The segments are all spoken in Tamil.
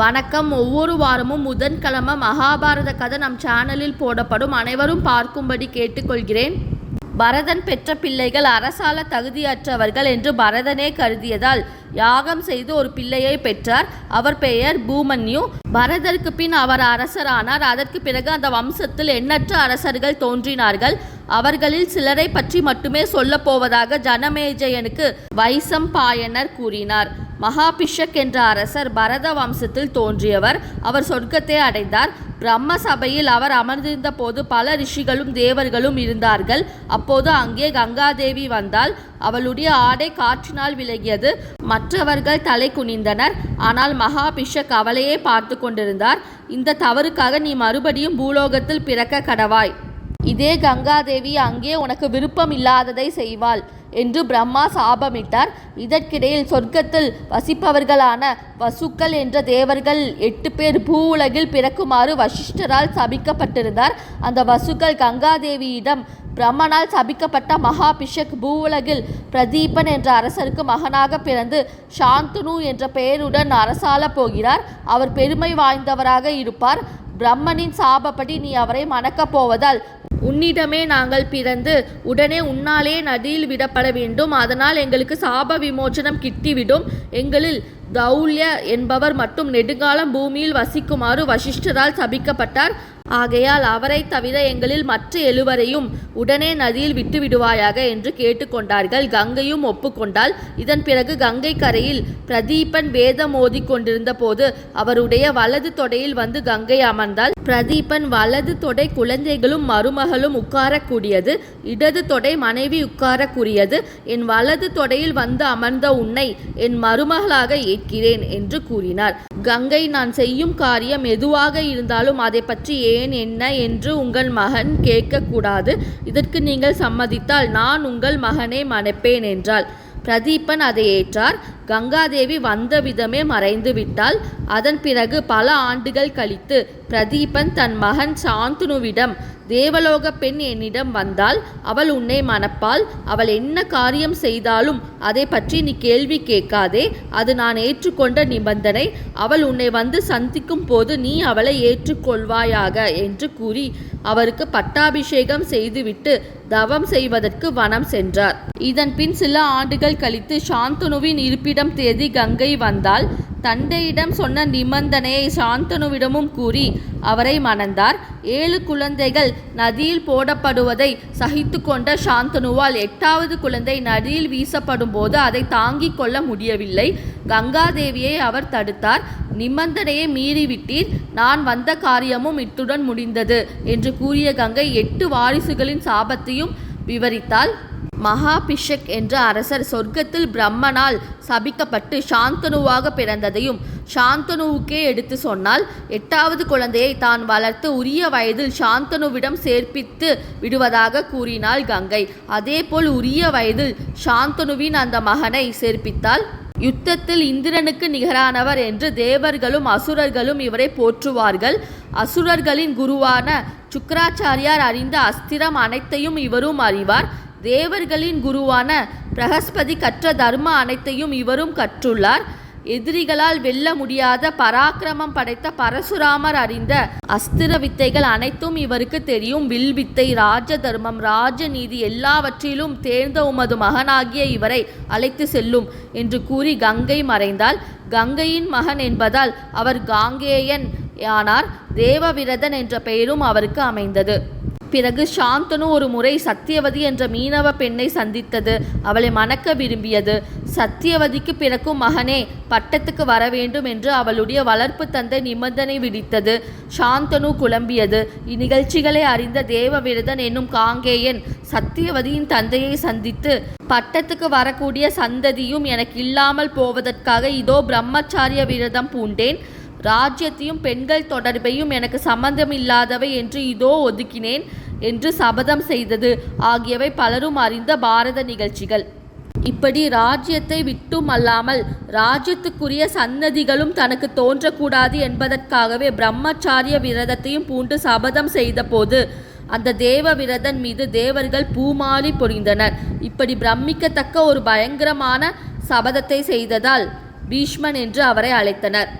வணக்கம். ஒவ்வொரு வாரமும் புதன்கிழமை மகாபாரத கதை நம் சேனலில் போடப்படும். அனைவரும் பார்க்கும்படி கேட்டுக்கொள்கிறேன். பரதன் பெற்ற பிள்ளைகள் அரசால தகுதியற்றவர்கள் என்று பரதனே கருதியதால் யாகம் செய்து ஒரு பிள்ளையை பெற்றார். அவர் பெயர் பூமன்யு. பரதருக்கு பின் அவர் அரசரானார். அதற்கு பிறகு அந்த வம்சத்தில் எண்ணற்ற அரசர்கள் தோன்றினார்கள். அவர்களில் சிலரை பற்றி மட்டுமே சொல்லப்போவதாக ஜனமேஜயனுக்கு வைசம்பாயனர் கூறினார். மகாபிஷக் என்ற அரசர் பரத வம்சத்தில் தோன்றியவர். அவர் சொர்க்கத்தை அடைந்தார். பிரம்ம சபையில் அவர் அமர்ந்திருந்த போது பல ரிஷிகளும் தேவர்களும் இருந்தார்கள். அப்போது அங்கே கங்காதேவி வந்தால் அவளுடைய ஆடை காற்றினால் விலகியது. மற்றவர்கள் தலை குனிந்தனர். ஆனால் மகாபிஷக் அவளையே பார்த்து கொண்டிருந்தார். இந்த தவறுக்காக நீ மறுபடியும் பூலோகத்தில் பிறக்க கடவாய். இதே கங்காதேவி அங்கே உனக்கு விருப்பம் இல்லாததை செய்வாள் என்று பிரம்மா சாபமிட்டார். இதற்கிடையில் சொர்க்கத்தில் வசிப்பவர்களான வசுக்கள் என்ற தேவர்கள் எட்டு பேர் பூ உலகில் பிறக்குமாறு வசிஷ்டரால் சபிக்கப்பட்டிருந்தார். அந்த வசுக்கள் கங்காதேவியிடம் பிரம்மனால் சபிக்கப்பட்ட மகாபிஷக் பூவுலகில் பிரதீபன் என்ற அரசருக்கு மகனாக பிறந்து சாந்தனு என்ற பெயருடன் அரசால போகிறார். அவர் பெருமை வாய்ந்தவராக இருப்பார். பிரம்மனின் சாபப்படி நீ அவரை மணக்கப் போவதால் உன்னிடமே நாங்கள் பிறந்து உடனே உன்னாலே நதியில் விடப்பட வேண்டும். அதனால் எங்களுக்கு சாப விமோச்சனம் கிட்டிவிடும். எங்களில் தௌல்ய என்பவர் மட்டும் நெடுங்காலம் பூமியில் வசிக்குமாறு வசிஷ்டரால் சபிக்கப்பட்டார். ஆகையால் அவரை தவிர எங்களில் மற்ற எழுவரையும் உடனே நதியில் விட்டுவிடுவாயாக என்று கேட்டுக்கொண்டார்கள். கங்கையும் ஒப்புக்கொண்டாள். இதன் பிறகு கங்கை கரையில் பிரதீபன் வேதம் ஓதிக் கொண்டிருந்த போது அவருடைய வலது தொடையில் வந்து கங்கை அமர்ந்தால் பிரதீபன் வலது தொடை குழந்தைகளும் மருமகளும் உட்காரக்கூடியது. இடது தொடை மனைவி உட்காரக்கூடியது. என் வலது தொடையில் வந்து அமர்ந்த உன்னை என் மருமகளாக ஏற்கிறேன் என்று கூறினார். கங்கை நான் செய்யும் காரியம் எதுவாக இருந்தாலும் அதை பற்றி ஏன் என்ன என்று உங்கள் மகன் கேட்கக்கூடாது. இதற்கு நீங்கள் சம்மதித்தால் நான் உங்கள் மகனை மணப்பேன் என்றாள். பிரதீபன் அதை ஏற்றார். கங்காதேவி வந்த விதமே மறைந்து விட்டால் அதன் பிறகு பல ஆண்டுகள் கழித்து பிரதீபன் தன் மகன் சாந்தனுவிடம் தேவலோக பெண் என்னிடம் வந்தால் அவள் உன்னை மணப்பாள். அவள் என்ன காரியம் செய்தாலும் அதை பற்றி நீ கேள்வி கேட்காதே. அது நான் ஏற்றுக்கொண்ட நிபந்தனை. அவள் உன்னை வந்து சந்திக்கும் போது நீ அவளை ஏற்றுக்கொள்வாயாக என்று கூறி அவருக்கு பட்டாபிஷேகம் செய்துவிட்டு தவம் செய்வதற்கு வனம் சென்றார். இதன் பின் சில ஆண்டுகள் கழித்து சாந்தனுவின் இருப்பிடம் தேதி கங்கை வந்தால் தந்தையிடம் சொன்ன நிபந்தனையை சாந்தனுவிடமும் கூறி அவரை மணந்தார். ஏழு குழந்தைகள் நதியில் போடப்படுவதை சகித்து கொண்ட சாந்தனுவால் எட்டாவது குழந்தை நதியில் வீசப்படும் போது அதை தாங்கிக் கொள்ள முடியவில்லை. கங்காதேவியை அவர் தடுத்தார். நிபந்தனையை மீறிவிட்டீர். நான் வந்த காரியமும் இத்துடன் முடிந்தது என்று கூறிய கங்கை எட்டு வாரிசுகளின் சாபத்தையும் விவரித்தாள். மகாபிஷக் என்ற அரசர் சொர்க்கத்தில் பிரம்மனால் சபிக்கப்பட்டு சாந்தனுவாக பிறந்ததையும் சாந்தனுவுக்கே எடுத்து சொன்னால் எட்டாவது குழந்தையை தான் வளர்த்து உரிய வயதில் சாந்தனுவிடம் சேர்ப்பித்து விடுவதாக கூறினாள் கங்கை. அதேபோல் உரிய வயதில் சாந்தனுவின் அந்த மகனை சேர்ப்பித்தாள் யுத்தத்தில் இந்திரனுக்கு நிகரானவர் என்று தேவர்களும் அசுரர்களும் இவரை போற்றுவார்கள். அசுரர்களின் குருவான சுக்கராச்சாரியார் அறிந்த அஸ்திரம் அனைத்தையும் இவரும் அறிவார். தேவர்களின் குருவான பிரகஸ்பதி கற்ற தர்ம அனைத்தையும் இவரும் கற்றுள்ளார். எதிரிகளால் வெல்ல முடியாத பராக்கிரமம் படைத்த பரசுராமர் அறிந்த அஸ்திர வித்தைகள் அனைத்தும் இவருக்கு தெரியும். வில் வித்தை ராஜ தர்மம் ராஜநீதி எல்லாவற்றிலும் தேர்ந்த உமது மகனாகிய இவரை அழைத்து செல்லும் என்று கூறி கங்கை மறைந்தால் கங்கையின் மகன் என்பதால் அவர் காங்கேயன் ஆனார். தேவவிரதன் என்ற பெயரும் அவருக்கு அமைந்தது. பிறகு சாந்தனு ஒரு முறை சத்தியவதி என்ற மீனவ பெண்ணை சந்தித்தது. அவளை மணக்க விரும்பியது. சத்தியவதிக்கு பிறக்கும் மகனே பட்டத்துக்கு வர வேண்டும் என்று அவளுடைய வளர்ப்பு தந்தை நிபந்தனை விதித்தது. சாந்தனு குழம்பியது. இந்நிகழ்ச்சிகளை அறிந்த தேவவிரதன் என்னும் காங்கேயன் சத்தியவதியின் தந்தையை சந்தித்து பட்டத்துக்கு வரக்கூடிய சந்ததியும் எனக்கு இல்லாமல் போவதற்காக இதோ பிரம்மச்சாரிய விரதம் பூண்டேன். ராஜ்யத்தையும் பெண்கள் தொடர்பையும் எனக்கு சம்பந்தம் இல்லாதவை என்று இதோ ஒதுக்கினேன் என்று சபதம் செய்தது. ஆகியவை பலரும் அறிந்த பாரத நிகழ்ச்சிகள். இப்படி ராஜ்யத்தை விட்டும் அல்லாமல் ராஜ்யத்துக்குரிய சன்னதிகளும் தனக்கு தோன்றக்கூடாது என்பதற்காகவே பிரம்மச்சாரிய விரதத்தையும் பூண்டு சபதம் செய்தபோது அந்த தேவ விரதன் மீது தேவர்கள் பூமாலி பொழிந்தனர். இப்படி பிரமிக்கத்தக்க ஒரு பயங்கரமான சபதத்தை செய்ததால் பீஷ்மன் என்று அவரை அழைத்தனர்.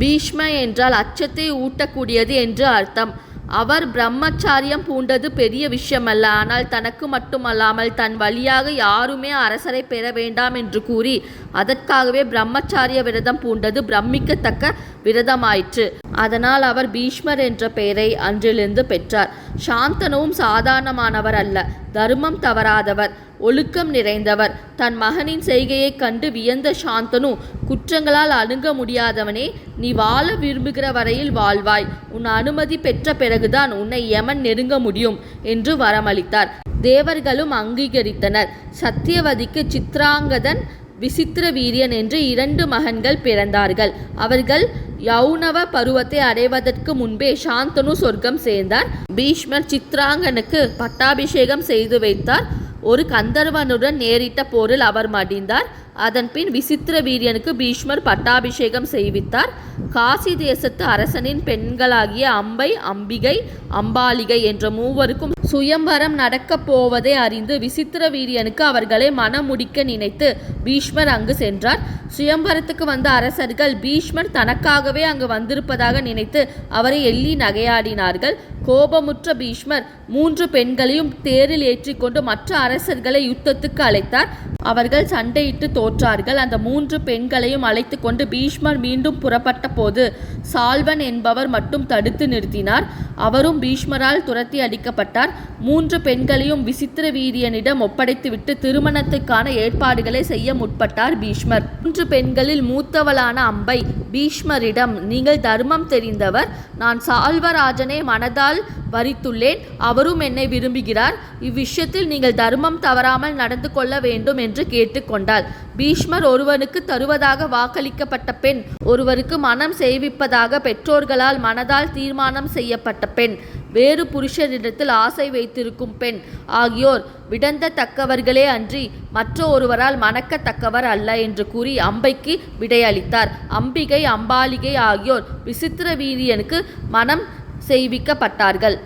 பீஷ்ம என்றால் அச்சத்தை ஊட்டக்கூடியது என்று அர்த்தம். அவர் பிரம்மச்சாரியம் பூண்டது பெரிய விஷயமல்ல. ஆனால் தனக்கு மட்டுமல்லாமல் தன் வழியாக யாருமே அரசரை பெற வேண்டாம் என்று கூறி அதற்காகவே பிரம்மச்சாரிய விரதம் பூண்டது பிரமிக்கத்தக்க விரதமாயிற்று. அதனால் அவர் பீஷ்மர் என்ற பெயரை அன்றிலிருந்து பெற்றார். சாந்தனுவும் சாதாரணமானவர் அல்ல. தர்மம் தவறாதவர் ஒழுக்கம் நிறைந்தவர். தன் மகனின் செய்கையைக் கண்டு வியந்த சாந்தனு குற்றங்களால் அணுக முடியாதவனே நீ வாழ விரும்புகிற வரையில் வாழ்வாய். உன் அனுமதி பெற்ற பிறகுதான் உன்னை யமன் நெருங்க முடியும் என்று வரமளித்தார். தேவர்களும் அங்கீகரித்தனர். சத்தியவதிக்கு சித்ராங்கதன் விசித்திர வீரியன் என்று இரண்டு மகன்கள் பிறந்தார்கள். அவர்கள் யௌனவ பருவத்தை அடைவதற்கு முன்பே சாந்தனு சொர்க்கம் சேர்ந்தார். பீஷ்மர் சித்ராங்கனுக்கு பட்டாபிஷேகம் செய்து வைத்தார். ஒரு கந்தர்வனுடன் நேரிட்ட போரில் அவர் மடிந்தார். அதன்பின் விசித்திர வீரியனுக்கு பீஷ்மர் பட்டாபிஷேகம் செய்வித்தார். காசி தேசத்து அரசனின் பெண்களாகிய அம்பை அம்பிகை அம்பாலிகை என்ற மூவருக்கும் சுயம்பரம் நடக்கப் போவதை அறிந்து விசித்திர வீரியனுக்கு அவர்களை மணமுடிக்க நினைத்து பீஷ்மர் அங்கு சென்றார். சுயம்பரத்துக்கு வந்த அரசர்கள் பீஷ்மர் தனக்காகவே அங்கு வந்திருப்பதாக நினைத்து அவரை எள்ளி நகையாடினார்கள். கோபமுற்ற பீஷ்மர் மூன்று பெண்களையும் தேரில் ஏற்றிக்கொண்டு மற்ற அரசர்களை யுத்தத்துக்கு அழைத்தார். அவர்கள் சண்டையிட்டு தோற்றார்கள். அந்த மூன்று பெண்களையும் அழைத்து கொண்டு பீஷ்மர் மீண்டும் புறப்பட்ட போது சால்வன் என்பவர் மட்டும் தடுத்து நிறுத்தினார். அவரும் பீஷ்மரால் துரத்தி அடிக்கப்பட்டார். மூன்று பெண்களையும் விசித்திர வீரியனிடம் ஒப்படைத்துவிட்டு திருமணத்துக்கான ஏற்பாடுகளை செய்ய முற்பட்டார் பீஷ்மர். மூன்று பெண்களில் மூத்தவளான அம்பை பீஷ்மரிடம் நீங்கள் தர்மம் தெரிந்தவர் நான் சால்வராஜனை மனதால் வரித்துள்ளேன். அவரும் என்னை விரும்புகிறார். இவ்விஷயத்தில் நீங்கள் தர்மம் தவறாமல் நடந்து கொள்ள வேண்டும் என்று கேட்டுக்கொண்டாள் பீஷ்மர் ஒருவனுக்கு தருவதாக வாக்களிக்கப்பட்ட பெண் ஒருவருக்கு மனம் செய்விப்பதாக பெற்றோர்களால் மனதால் தீர்மானம் செய்யப்பட்ட பெண் வேறு புருஷரிடத்தில் ஆசை வைத்திருக்கும் பெண் ஆகியோர் விடந்த தக்கவர்களே அன்றி மற்ற ஒருவரால் மணக்கத்தக்கவர் அல்ல என்று கூறி அம்பைக்கு விடையளித்தார். அம்பிகை அம்பாலிகை ஆகியோர் விசித்திர வீரியனுக்கு மனம் செய்விக்கப்பட்டார்கள்.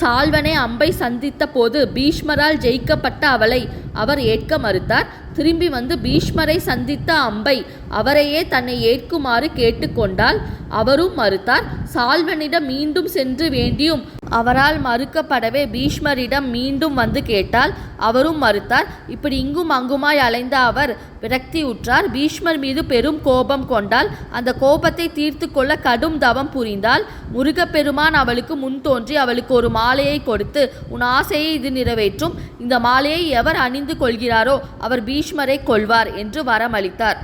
சால்வனை அம்பை சந்தித்த போது பீஷ்மரால் ஜெயிக்கப்பட்ட அவளை அவர் ஏற்க மறுத்தார். திரும்பி வந்து பீஷ்மரை சந்தித்த அம்பை அவரையே தன்னை ஏற்குமாறு கேட்டுக்கொண்டால் அவரும் மறுத்தார் சால்வனிடம் மீண்டும் சென்று வேண்டியும் அவரால் மறுக்கப்படவே பீஷ்மரிடம் மீண்டும் வந்து கேட்டால் அவரும் மறுத்தார் இப்படி இங்கும் அங்குமாய் அலைந்த அவர் விரக்தி உற்றார். பீஷ்மர் மீது பெரும் கோபம் கொண்டால் அந்த கோபத்தை தீர்த்து கொள்ள கடும் தவம் புரிந்தால் முருகப்பெருமான் அவளுக்கு முன் தோன்றி அவளுக்கு ஒரு மாலையை கொடுத்து உன் ஆசையை இது நிறைவேற்றும். இந்த மாலையை எவர் அணிந்து கொள்கிறாரோ அவர் பீஷ்மரை கொள்வார் என்று வரமளித்தார்.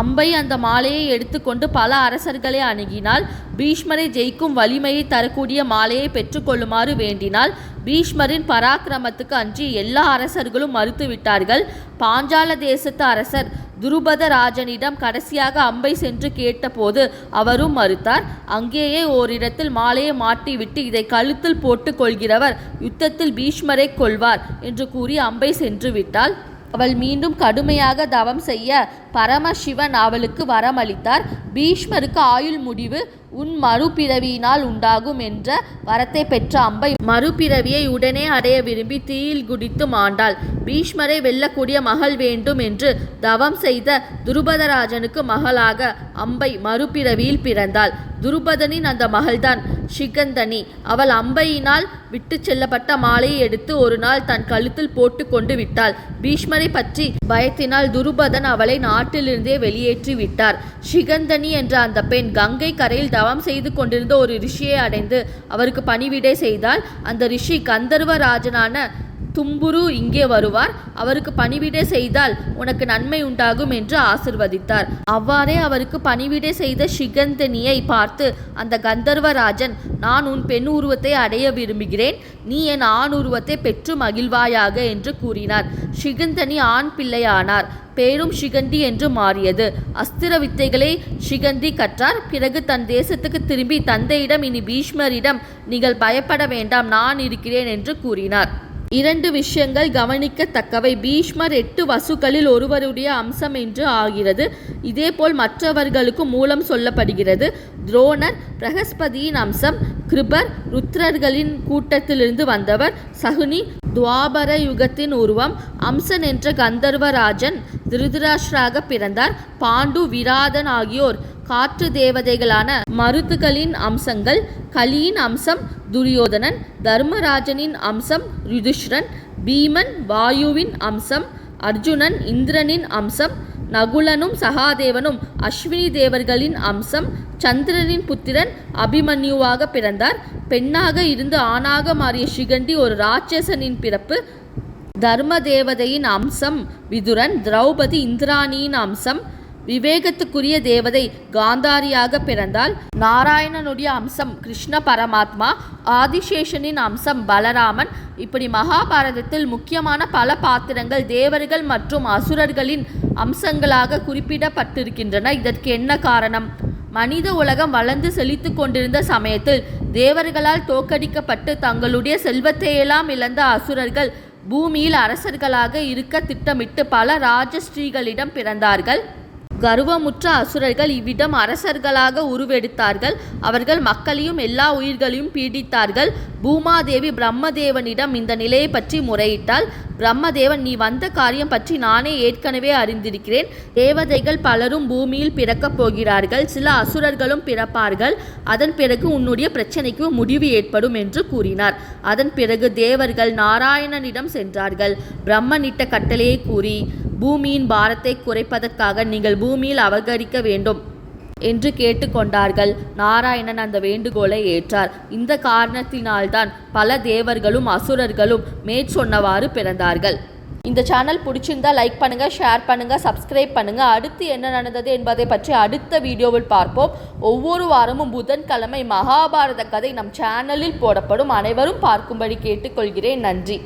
அம்பை அந்த மாலையை எடுத்துக்கொண்டு பல அரசர்களை அணுகினால் பீஷ்மரை ஜெயிக்கும் வலிமையை தரக்கூடிய மாலையை பெற்றுக்கொள்ளுமாறு வேண்டினால் பீஷ்மரின் பராக்கிரமத்துக்கு அன்றி எல்லா அரசர்களும் மறுத்துவிட்டார்கள். பாஞ்சால தேசத்து அரசர் துருபத ராஜனிடம் கடைசியாக அம்பை சென்று கேட்டபோது அவரும் மறுத்தார் அங்கேயே ஓரிடத்தில் மாலையை மாட்டிவிட்டு இதை கழுத்தில் போட்டு கொள்கிறவர் யுத்தத்தில் பீஷ்மரை கொள்வார் என்று கூறி அம்பை சென்று விட்டால் அவள் மீண்டும் கடுமையாக தவம் செய்ய பரமசிவன் அவளுக்கு வரமளித்தார். பீஷ்மருக்கு ஆயுள் முடிவு உன் மறுபிறவியினால் உண்டாகும் என்ற வரத்தை பெற்ற அம்பை மறுபிறவியை உடனே அடைய விரும்பி தீயில் குடித்து மாண்டாள். பீஷ்மரை வெல்லக்கூடிய மகள் வேண்டும் என்று தவம் செய்த துருபதராஜனுக்கு மகளாக அம்பை மறுபிறவியில் பிறந்தாள். துருபதனின் அந்த மகள்தான் சிகந்தனி. அவள் அம்பையினால் விட்டு செல்லப்பட்ட மாலையை எடுத்து ஒரு நாள் தன் கழுத்தில் போட்டு கொண்டு விட்டாள். பீஷ்மரை பற்றி பயத்தினால் துருபதன் அவளை நாட்டிலிருந்தே வெளியேற்றி விட்டார். சிகந்தனி என்ற அந்த பெண் கங்கை கரையில் தவம் செய்து கொண்டிருந்த ஒரு ரிஷியை அடைந்து அவருக்கு பணிவிடை செய்தால் அந்த ரிஷி கந்தர்வராஜனான தும்புரு இங்கே வருவார். அவருக்கு பணிவிடை செய்தால் உனக்கு நன்மை உண்டாகும் என்று ஆசிர்வதித்தார். அவ்வாறே அவருக்கு பணிவிடை செய்த சிகந்தனியை பார்த்து அந்த கந்தர்வராஜன் நான் உன் பெண் உருவத்தை அடைய விரும்புகிறேன். நீ என் ஆண் உருவத்தை பெற்று மகிழ்வாயாக என்று கூறினார். சிகந்தனி ஆண் பிள்ளையானார். பேரும் சிகண்டி என்று மாறியது. அஸ்திர வித்தைகளை சிகந்தி கற்றார். பிறகு தன் தேசத்துக்கு திரும்பி தந்தையிடம் இனி பீஷ்மரிடம் நீங்கள் பயப்பட வேண்டாம். நான் இருக்கிறேன் என்று கூறினார். இரண்டு விஷயங்கள் கவனிக்கத்தக்கவை. பீஷ்மர் எட்டு வசுக்களில் ஒருவருடைய அம்சம் என்று ஆகிறது. இதேபோல் மற்றவர்களுக்கு மூலம் சொல்லப்படுகிறது. துரோணர் பிரகஸ்பதியின் அம்சம் கிருபர் ருத்ரர்களின் கூட்டத்திலிருந்து வந்தவர். சகுனி துவாபர யுகத்தின் உருவம். அம்சன் என்ற கந்தர்வராஜன் திருதராஷ்டராக பிறந்தார். பாண்டு விராதன் ஆகியோர். காற்று தேவதைகளான மருத்துகளின் அம்சங்கள் கலியின் அம்சம் துரியோதனன் தர்மராஜனின் அம்சம் யுதிஷ்ரன் பீமன் வாயுவின் அம்சம் அர்ஜுனன் இந்திரனின் அம்சம் நகுலனும் சகாதேவனும் அஸ்வினி தேவர்களின் அம்சம் சந்திரனின் புத்திரன் அபிமன்யுவாக பிறந்தார். பெண்ணாக இருந்து ஆணாக மாறிய சிகண்டி ஒரு ராட்சசனின் பிறப்பு. தர்ம தேவதையின் அம்சம் விதுரன். திரௌபதி இந்திராணியின் அம்சம் விவேகத்துக்குரிய தேவதை காந்தாரியாக பிறந்தால் நாராயணனுடைய அம்சம் கிருஷ்ண பரமாத்மா ஆதிசேஷனின் அம்சம் பலராமன். இப்படி மகாபாரதத்தில் முக்கியமான பல பாத்திரங்கள் தேவர்கள் மற்றும் அசுரர்களின் அம்சங்களாக குறிப்பிடப்பட்டிருக்கின்றன. இதற்கு என்ன காரணம்? மனித உலகம் வளர்ந்து செழித்து கொண்டிருந்த சமயத்தில் தேவர்களால் தோக்கடிக்கப்பட்டு தங்களுடைய செல்வத்தையெல்லாம் இழந்த அசுரர்கள் பூமியில் அரசர்களாக இருக்க திட்டமிட்டு பல ராஜஸ்ரீகளிடம் பிறந்தார்கள். கர்வமுற்ற அசுரர்கள் இவ்விடம் அரசர்களாக உருவெடுத்தார்கள். அவர்கள் மக்களையும் எல்லா உயிர்களையும் பீடித்தார்கள். பூமாதேவி பிரம்மதேவனிடம் இந்த நிலையை பற்றி முறையிட்டால் பிரம்மதேவன் நீ வந்த காரியம் பற்றி நானே ஏற்கனவே அறிந்திருக்கிறேன். தேவதைகள் பலரும் பூமியில் பிறக்கப் போகிறார்கள். சில அசுரர்களும் பிறப்பார்கள். அதன் பிறகு உன்னுடைய பிரச்சனைக்கு முடிவு ஏற்படும் என்று கூறினார். அதன் பிறகு தேவர்கள் நாராயணனிடம் சென்றார்கள். பிரம்மனிட்ட கட்டளையை கூறி பூமியின் பாரத்தை குறைப்பதற்காக நீங்கள் பூமியில் அவகரிக்க வேண்டும் என்று கேட்டுக்கொண்டார்கள். நாராயணன் அந்த வேண்டுகோளை ஏற்றார். இந்த காரணத்தினால்தான் பல தேவர்களும் அசுரர்களும் மேற்சொன்னவாறு பிறந்தார்கள். இந்த சேனல் பிடிச்சிருந்தா லைக் பண்ணுங்க ஷேர் பண்ணுங்க சப்ஸ்கிரைப் பண்ணுங்க. அடுத்து என்ன நடந்தது என்பதை பற்றி அடுத்த வீடியோவில் பார்ப்போம். ஒவ்வொரு வாரமும் புதன்கிழமை மகாபாரத கதை நம் சேனலில் போடப்படும். அனைவரும் பார்க்கும்படி கேட்டுக்கொள்கிறேன். நன்றி.